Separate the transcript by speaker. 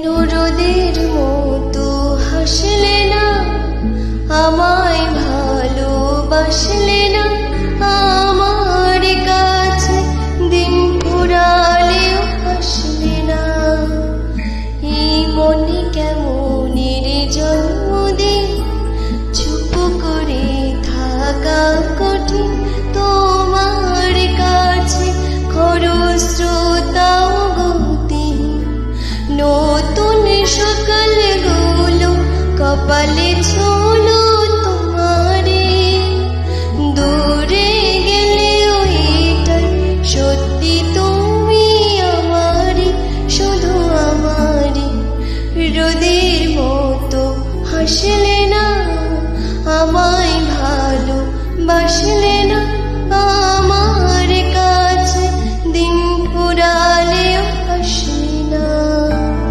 Speaker 1: নুরুদের মতো হাসলে না, আমায় ভালোবাসলে না, আমার কাছে দিন ফুরালেও হাসলে না। এই মনে কেমন রে জন্মদিন, চুপ করে থাকা সকালগুলো, কপালে ছোলো তোমারে। দূরে গেলে ওইটাই সত্যি তুমি আমারে, শুধু আমারে। রোদের মতো হাসলে